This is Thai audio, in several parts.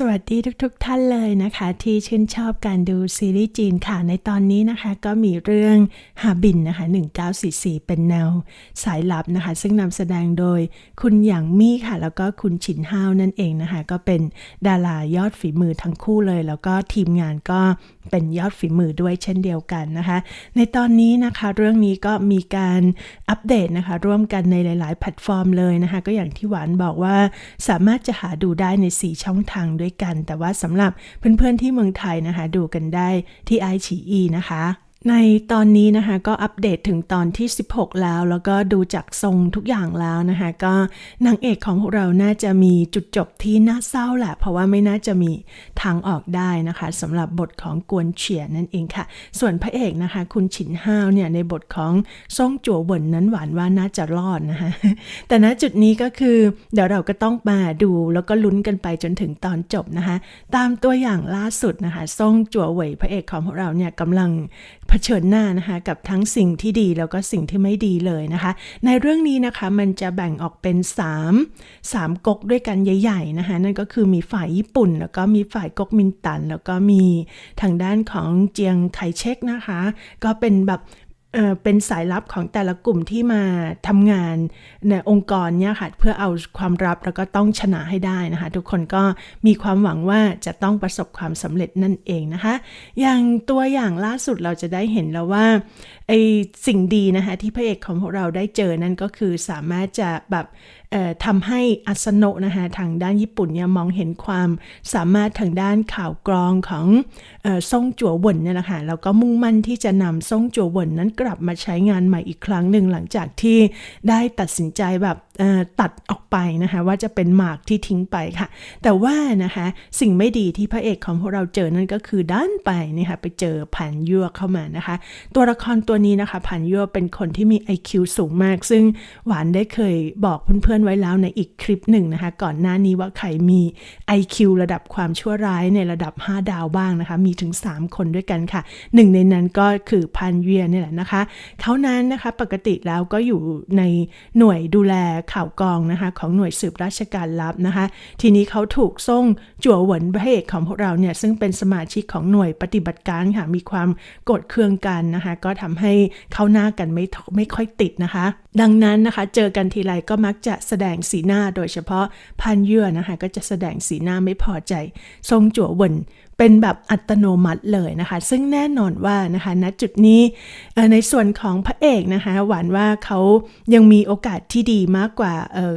สวัสดีทุกๆทท่านเลยนะคะ ที่ชื่นชอบการดูซีรีส์จีนค่ะในตอนนี้นะคะ ก็มีเรื่องฮาบินนะคะ 1944 เป็นแนวสายลับนะคะ ซึ่งนำแสดงโดยคุณหยางมี่ค่ะ แล้วก็คุณฉินฮาวนั่นเองนะคะ ก็เป็นดารายอดฝีมือทั้งคู่เลย แล้วก็ทีมงานก็เป็นยอดฝีมือด้วยเช่นเดียวกันนะคะ ในตอนนี้นะคะเรื่องนี้ก็มีการอัปเดตนะคะ ร่วมกันในหลาย ๆ แพลตฟอร์มเลยนะคะ ก็อย่างที่หวานบอกว่าสามารถจะหาดูได้ใน 4 ช่องทางด้วยกัน แต่ว่าสำหรับเพื่อนๆที่เมืองไทยนะคะ ดูกันได้ที่ไอชีอีนะคะ ในตอนนี้นะคะก็อัปเดตถึงตอนที่ 16 แล้ว แล้วก็ดูจากทรงทุกอย่างแล้วนะคะก็นางเอกของพวกเราน่าจะมีจุดจบที่น่าเศร้าแหละ เพราะว่าไม่น่าจะมีทางออกได้นะคะสำหรับบทของกวนเฉียนั่นเองค่ะ ส่วนพระเอกนะคะ คุณฉินห้าวเนี่ยในบทของซ่งจัวเวินนั้นหวานว่าน่าจะรอดนะคะแต่ณจุดนี้ก็คือเดี๋ยวเราก็ต้องมาดูแล้วก็ลุ้นกันไปจนถึงตอนจบนะคะ ตามตัวอย่างล่าสุดนะคะซ่งจัวเหวยพระเอกของพวกเราเนี่ยกำลังเผชิญหน้านะคะกับทั้งสิ่งที่ดีแล้วก็สิ่งที่ไม่ดีเลยนะคะ ในเรื่องนี้นะคะมันจะแบ่งออกเป็น 3 3ก๊กด้วยกันใหญ่ๆนะคะนั่นก็คือมีฝ่ายญี่ปุ่น แล้วก็มีฝ่ายก๊กมินตัน แล้วก็มีทางด้านของเจียงไคเชกนะคะ ก็เป็นแบบ เป็นสายลับของแต่ละกลุ่มที่มาทำงานในองค์กรเนี่ยค่ะเพื่อเอาความลับแล้วก็ต้องชนะให้ได้นะคะ ทุกคนก็มีความหวังว่าจะต้องประสบความสำเร็จนั่นเองนะคะ อย่างตัวอย่างล่าสุดเราจะได้เห็นแล้วว่าไอสิ่งดีนะคะที่พระเอกของพวกเราได้เจอนั่นก็คือสามารถจะแบบทำให้อัสโนะนะคะทางด้านญี่ปุ่นเนี่ยมองเห็นความสามารถทางด้านข่าวกรองของซ่งจัวหวนเนี่ยแหละค่ะแล้วก็มุ่งมั่นที่จะนำซ่งจัวหวนนั้นกลับมาใช้งานใหม่อีกครั้งหนึ่งหลังจากที่ได้ตัดสินใจแบบ ตัดออกไปนะคะว่าจะเป็นหมากที่ทิ้งไปค่ะ แต่ว่านะคะสิ่งไม่ดีที่พระเอกของพวกเราเจอนั่นก็คือด้านไปนะคะไปเจอผ่านยั่วเข้ามานะคะ ตัวละครตัวนี้นะคะผ่านยั่วเป็นคนที่มี IQ สูงมาก ซึ่งหวานได้เคยบอกเพื่อนๆไว้แล้วในอีกคลิปหนึ่งนะคะก่อนหน้านี้ว่าใครมี IQ ระดับความชั่วร้ายในระดับ 5 ดาวบ้างนะคะ มีถึง 3 คนด้วยกันค่ะหนึ่งในนั้นก็คือพันเวียนี่แหละนะคะเขานั้นนะคะปกติแล้วก็อยู่ในหน่วยดูแลข่าวกองนะคะของหน่วยสืบราชการลับนะคะ ทีนี้เขาถูกส่งจั่วหวนพระเอกของพวกเราเนี่ยซึ่งเป็นสมาชิกของหน่วยปฏิบัติการค่ะมีความกดเคืองกันนะคะก็ทำให้เข้าหน้ากันไม่ไม่ค่อยติดนะคะ ดังนั้นนะคะเจอกันทีไรก็มักจะแสดงสีหน้าโดยเฉพาะพันเยื่อนะคะก็จะแสดงสีหน้าไม่พอใจทรงจั่วหวน เป็นแบบอัตโนมัติเลยนะคะ ซึ่งแน่นอนว่านะคะณจุดนี้ในส่วนของพระเอกนะคะ หวานว่าเขายังมีโอกาสที่ดีมากกว่าเออ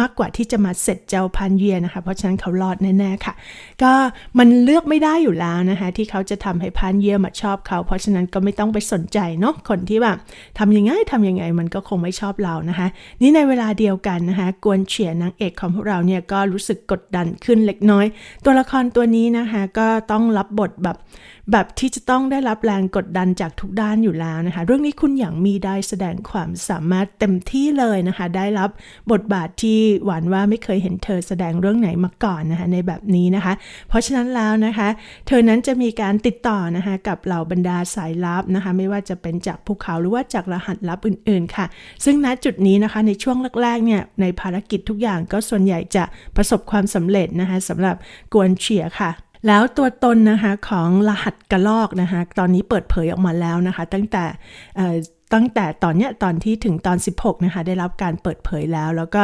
มากกว่าที่จะมาเสร็จเจ้าพันเยียนะคะ เพราะฉะนั้นเขารอดแน่ๆค่ะ ก็มันเลือกไม่ได้อยู่แล้วนะคะ ที่เขาจะทำให้พันเยียมาชอบเขา เพราะฉะนั้นก็ไม่ต้องไปสนใจเนาะคนที่แบบทำยังไงทำยังไงมันก็คงไม่ชอบเรานะคะ นี่ในเวลาเดียวกันนะคะ กวนเฉียนางเอกของพวกเราเนี่ยก็รู้สึกกดดันขึ้นเล็กน้อย ตัวละครตัวนี้นะคะก็ต้องรับบทแบบแบบที่จะต้องได้รับแรงกดดันจากทุกด้านอยู่แล้วนะคะ เรื่องนี้คุณอย่างมีได้แสดงความสามารถเต็มที่เลยนะคะ ได้รับบทบาทที่หวานว่าไม่เคยเห็นเธอแสดงเรื่องไหนมาก่อนนะคะในแบบนี้นะคะ เพราะฉะนั้นแล้วนะคะ เธอนั้นจะมีการติดต่อนะคะกับเหล่าบรรดาสายลับนะคะ ไม่ว่าจะเป็นจากภูเขาหรือว่าจากรหัสลับอื่นๆค่ะ ซึ่งณจุดนี้นะคะในช่วงแรกๆเนี่ยในภารกิจทุกอย่างก็ส่วนใหญ่จะประสบความสำเร็จนะคะสำหรับกวนเฉียค่ะ แล้วตัวตนนะคะของรหัสกระลอกนะคะตอนนี้เปิดเผยออกมาแล้วนะคะ ตั้งแต่ตั้งแต่ตอนเนี้ยตอนที่ถึงตอน 16นะคะได้รับการเปิดเผยแล้ว แล้วก็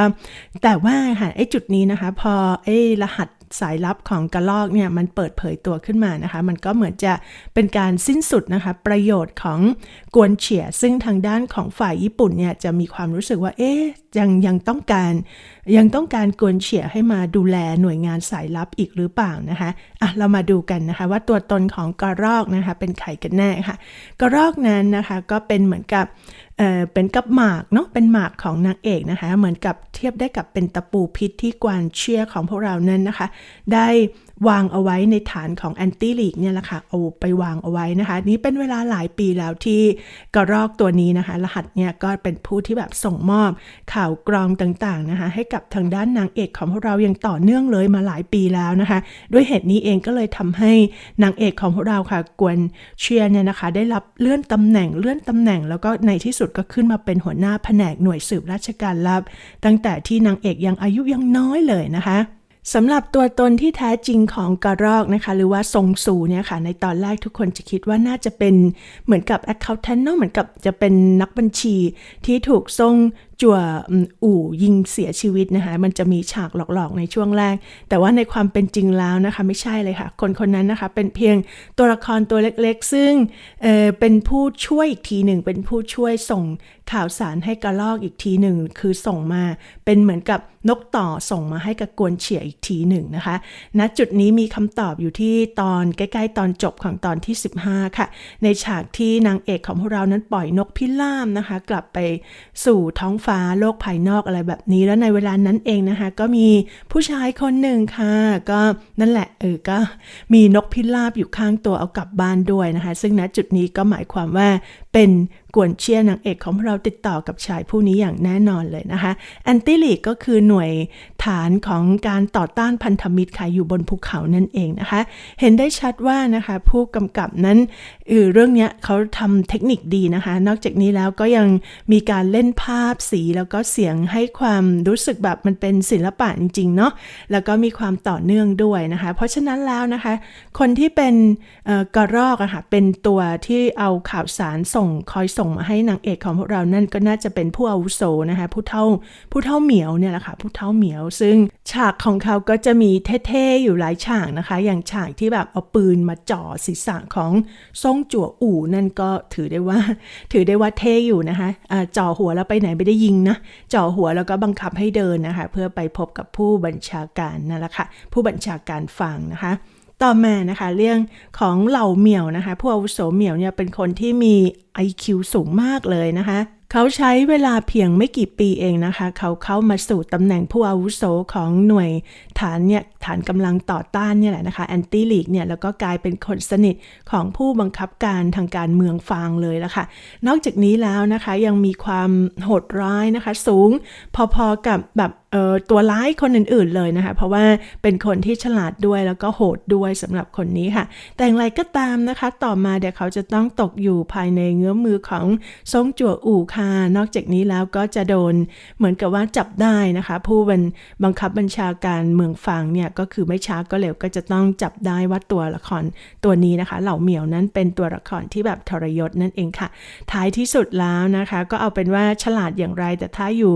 แต่ว่าค่ะไอ้จุดนี้นะคะ พอไอ้รหัสสายลับของกระลอกเนี่ยมันเปิดเผยตัวขึ้นมานะคะ มันก็เหมือนจะเป็นการสิ้นสุดนะคะ ประโยชน์ของกวนเฉีย ซึ่งทางด้านของฝ่ายญี่ปุ่นเนี่ยจะมีความรู้สึกว่าเอ๊ยยังยังต้องการยังต้องการกวนเฉียให้มาดูแลหน่วยงานสายลับอีกหรือเปล่านะคะอะเรามาดูกันนะคะว่าตัวตนของกระรอกนะคะเป็นใครกันแน่ค่ะ กระรอกนั้นนะคะก็เป็นเหมือนกับเออเป็นกับหมากเนาะเป็นหมากของนางเอกนะคะ เหมือนกับเทียบได้กับเป็นตะปูพิษที่กวนเชียของพวกเรานั้นนะคะ ได้วางเอาไว้ในฐานของแอนตี้ลีกเนี่ยแหละค่ะ เอาไปวางเอาไว้นะคะ นี้เป็นเวลาหลายปีแล้วที่กระรอกตัวนี้นะคะ รหัสเนี่ยก็เป็นผู้ที่แบบส่งมอบข่าวกรองต่างๆนะคะ ให้กับทางด้านนางเอกของพวกเราอย่างต่อเนื่องเลยมาหลายปีแล้วนะคะ ด้วยเหตุนี้เองก็เลยทำให้นางเอกของพวกเราค่ะ กวนเชียเนี่ยนะคะ ได้รับเลื่อนตำแหน่งเลื่อนตำแหน่ง แล้วก็ในที่สุดก็ขึ้นมาเป็นหัวหน้าแผนกหน่วยสืบราชการลับ ตั้งแต่ที่นางเอกยังอายุยังน้อยเลยนะคะ สำหรับตัวตนที่แท้จริงของกระรอกนะคะ หรือว่าทรงสูเนี่ยค่ะ ในตอนแรกทุกคนจะคิดว่าน่าจะเป็นเหมือนกับ accountant เนอะเหมือนกับจะเป็นนักบัญชีที่ถูกทรง จัวอู่ยิงเสียชีวิตนะคะมันจะมีฉากหลอกๆในช่วงแรก แต่ว่าในความเป็นจริงแล้วนะคะไม่ใช่เลยค่ะ คนคนนั้นนะคะเป็นเพียงตัวละครตัวเล็กๆ ซึ่งเเป็นผู้ช่วยอีกทีหนึ่ง เป็นผู้ช่วยส่งข่าวสารให้กระลอกอีกทีหนึ่ง คือส่งมาเป็นเหมือนกับนกต่อส่งมาให้กับกวนเฉียอีกทีหนึ่งนะคะณจุดนี้มีคำตอบอยู่ที่ตอนใกล้ๆ ตอนจบของตอนที่ 15 ค่ะ ในฉากที่นางเอกของพวกเรานั้นปล่อยนกพิราบนะคะ กลับไปสู่ท้องฟ้าโลกภายนอกอะไรแบบนี้ แล้วในเวลานั้นเองนะคะ ก็มีผู้ชายคนหนึ่งค่ะ ก็นั่นแหละเออก็มีนกพิราบอยู่ข้างตัวเอากลับบ้านด้วยนะคะ ซึ่งณจุดนี้ก็หมายความว่า เป็นกวนเชียนางเอกของเราติดต่อกับชายผู้นี้อย่างแน่นอนเลยนะคะแอนติลีกก็คือหน่วยฐานของการต่อต้านพันธมิตรค่ะอยู่บนภูเขานั่นเองนะคะ เห็นได้ชัดว่านะคะผู้กำกับนั้นเออเรื่องนี้เขาทำเทคนิคดีนะคะ นอกจากนี้แล้วก็ยังมีการเล่นภาพสีแล้วก็เสียงให้ความรู้สึกแบบมันเป็นศิลปะจริงๆเนาะแล้วก็มีความต่อเนื่องด้วยนะคะ เพราะฉะนั้นแล้วนะคะ คนที่เป็นกระรอกอะค่ะเป็นตัวที่เอาข่าวสารส่งคอยส่งมาให้นางเอกของพวกเรานั่นก็น่าจะเป็นผู้อาวุโสนะคะผู้เท่าผู้เท่าเหมียวเนี่ยแหละค่ะผู้เท่าเหมียว ซึ่งฉากของเขาก็จะมีเท่ๆอยู่หลายฉากนะคะ อย่างฉากที่แบบเอาปืนมาจ่อศีรษะของซ่งจั่วอู่นั่นก็ถือได้ว่า ถือได้ว่าเท่อยู่นะคะอ่าจ่อหัวแล้วไปไหนไม่ได้ยิงนะจ่อหัวแล้วก็บังคับให้เดินนะคะ เพื่อไปพบกับผู้บัญชาการนั่นแหละค่ะผู้บัญชาการฝั่งนะคะ ต่อมานะคะ เรื่องของเหล่าเหมี่ยวนะคะ ผู้อาวุโสเหมี่ยวเนี่ยเป็นคนที่มี IQ สูงมากเลยนะคะ เขาใช้เวลาเพียงไม่กี่ปีเองนะคะ เขาเข้ามาสู่ตำแหน่งผู้อาวุโสของหน่วยฐานเนี่ยฐานกำลังต่อต้านเนี่ยแหละนะคะแอนตี้ลีกเนี่ยแล้วก็กลายเป็นคนสนิทของผู้บังคับการทางการเมืองฟางเลยละค่ะ นอกจากนี้แล้วนะคะยังมีความโหดร้ายนะคะ สูงพอๆกับแบบเอ่อตัวร้ายคนอื่นๆเลยนะคะ เพราะว่าเป็นคนที่ฉลาดด้วยแล้วก็โหดด้วยสำหรับคนนี้ค่ะ แต่อย่างไรก็ตามนะคะ ต่อมาเดี๋ยวเขาจะต้องตกอยู่ภายในเงื้อมมือของซงจั่วอู่ค่ะนอกจากนี้แล้วก็จะโดนเหมือนกับว่าจับได้นะคะ ผู้บันบังคับบัญชาการเมืองฟางเนี่ยก็คือไม่ช้าก็เร็วก็จะต้องจับได้ว่าตัวละครตัวนี้นะคะ เหล่าเหมียวนั้นเป็นตัวละครที่แบบทรยศนั่นเองค่ะ ท้ายที่สุดแล้วนะคะ ก็เอาเป็นว่าฉลาดอย่างไร แต่ถ้าอยู่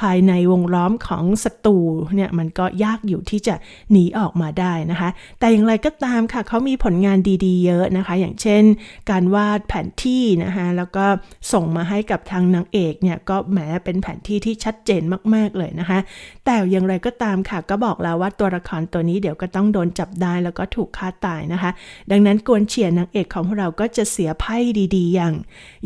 ภายในวงล้อมของศัตรูเนี่ยมันก็ยากอยู่ที่จะหนีออกมาได้นะคะ แต่อย่างไรก็ตามค่ะเขามีผลงานดีๆ เยอะนะคะ อย่างเช่น การวาดแผนที่นะคะแล้วก็ส่งมาให้กับทางนางเอกเนี่ยก็แหมเป็นแผนที่ที่ชัดเจนมากๆเลยนะคะ แต่อย่างไรก็ตามค่ะ ก็บอกแล้วว่าตัวละครตัวนี้เดี๋ยวก็ต้องโดนจับได้แล้วก็ถูกฆ่าตายนะคะ ดังนั้นกวนเฉียนนางเอกของเราก็จะเสียไพ่ดีๆ อย่าง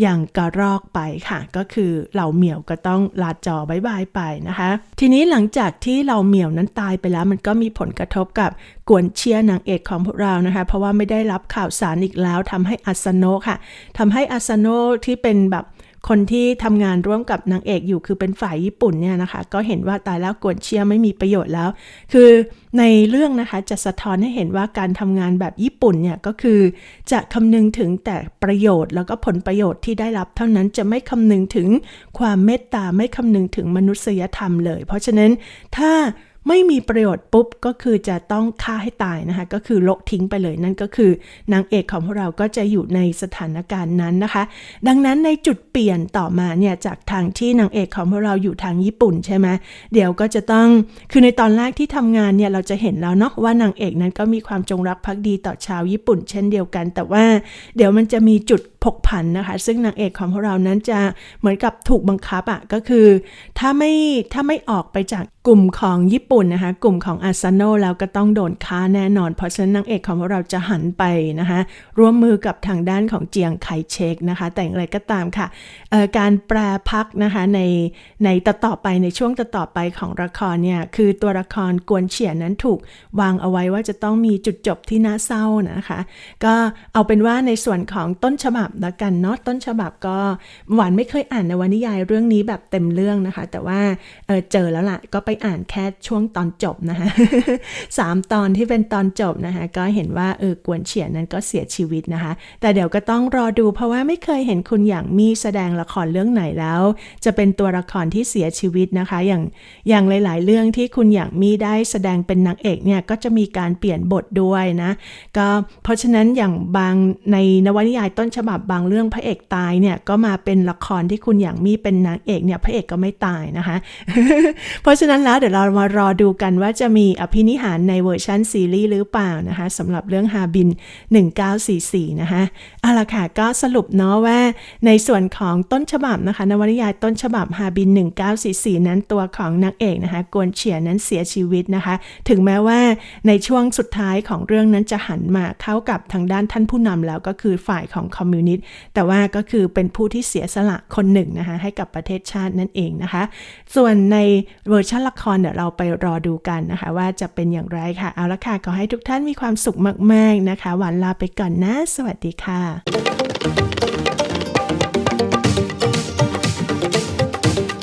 อย่างกระรอกไปค่ะ ก็คือเหล่าเหมียวก็ต้องลาจอบายบายไปนะคะ ทีนี้หลังจากที่เหล่าเหมียวนั้นตายไปแล้ว มันก็มีผลกระทบกับกวนเชียนางเอกของพวกเรานะคะ เพราะว่าไม่ได้รับข่าวสารอีกแล้วทำให้อาสโนะค่ะทำให้อาสโนะที่เป็นแบบ คนที่ทำงานร่วมกับนางเอกอยู่คือเป็นฝ่ายญี่ปุ่นเนี่ยนะคะ ก็เห็นว่าตายแล้วกวนเชียไม่มีประโยชน์แล้ว คือในเรื่องนะคะจะสะท้อนให้เห็นว่าการทำงานแบบญี่ปุ่นเนี่ยก็คือจะคำนึงถึงแต่ประโยชน์ แล้วก็ผลประโยชน์ที่ได้รับเท่านั้นจะไม่คำนึงถึงความเมตตาไม่คำนึงถึงมนุษยธรรมเลย เพราะฉะนั้นถ้า ไม่มีประโยชน์ปุ๊บก็คือจะต้องฆ่าให้ตายนะคะ ก็คือละทิ้งไปเลยนั่นก็คือนางเอกของพวกเราก็จะอยู่ในสถานการณ์นั้นนะคะ ดังนั้นในจุดเปลี่ยนต่อมาเนี่ยจากทางที่นางเอกของพวกเราอยู่ทางญี่ปุ่นใช่ไหมเดี๋ยวก็จะต้องคือในตอนแรกที่ทำงานเนี่ยเราจะเห็นแล้วเนาะว่านางเอกนั้นก็มีความจงรักภักดีต่อชาวญี่ปุ่น เช่นเดียวกัน แต่ว่าเดี๋ยวมันจะมีจุดผกผันนะคะ ซึ่งนางเอกของพวกเรานั้นจะเหมือนกับถูกบังคับอะ่ะก็คือ ถ้าไม่ถ้าไม่ออกไปจากกลุ่มของญี่ปุ่นนะคะ กลุ่มของอาซาโนแล้วก็ต้องโดนฆ่าแน่นอน เพราะฉะนั้นนางเอกของพวกเราจะหันไปนะคะร่วมมือกับทางด้านของเจียงไคเชกนะคะ แต่อย่างไรก็ตามค่ะการแปรพักนะคะในในต่อต่อไปในช่วงต่ต่อไปของละครเนี่ยคือตัวละครกวนเฉียนนั้นถูกวางเอาไว้ว่าจะต้องมีจุดจบที่น่าเศร้านะคะ ก็เอาเป็นว่าในส่วนของต้นฉบับแล้วกันเนาะต้นฉบับก็หวานไม่เคยอ่านนวนิยายเรื่องนี้แบบเต็มเรื่องนะคะ แต่ว่าเออเจอแล้วล่ะ ก็ไปอ่านแค่ช่วงตอนจบนะคะสามตอนที่เป็นตอนจบนะคะ ก็เห็นว่าเออกวนเฉียนนั้นก็เสียชีวิตนะคะ แต่เดี๋ยวก็ต้องรอดูเพราะว่าไม่เคยเห็นคุณอย่างมีแสดงละครเรื่องไหนแล้ว จะเป็นตัวละครที่เสียชีวิตนะคะ อย่างอย่างหลาย ๆ เรื่องที่คุณอย่างมีได้แสดงเป็นนางเอกเนี่ยก็จะมีการเปลี่ยนบทด้วยนะ ก็เพราะฉะนั้นอย่างบางในนวนิยายต้นฉบับบางเรื่องพระเอกตายเนี่ยก็มาเป็นละครที่คุณอย่างมีเป็นนางเอกเนี่ยพระเอกก็ไม่ตายนะคะ เพราะฉะนั้นแล้วเดี๋ยวเรามารอดูกันว่าจะมีอภินิหารในเวอร์ชันซีรีส์หรือเปล่านะคะสำหรับเรื่องฮาบิน 1944 นะคะเอาละค่ะก็สรุปเนาะว่าในส่วนของต้นฉบับนะคะนวนิยายต้นฉบับฮาบิน 1944 นั้นตัวของนางเอกนะคะกวนเฉียนั้นเสียชีวิตนะคะ ถึงแม้ว่าในช่วงสุดท้ายของเรื่องนั้นจะหันมาเข้ากับทางด้านท่านผู้นำแล้วก็คือฝ่ายของคอมมิวนิสต์แต่ว่าก็คือเป็นผู้ที่เสียสละคนหนึ่งนะคะให้กับประเทศชาตินั่นเองนะคะ ส่วนในเวอร์ชันละครเดี๋ยวเราไปรอดูกันนะคะ ว่าจะเป็นอย่างไรค่ะ เอาละค่ะ ขอให้ทุกท่านมีความสุขมาก ๆนะคะ หวานลาไปก่อนนะ สวัสดีค่ะ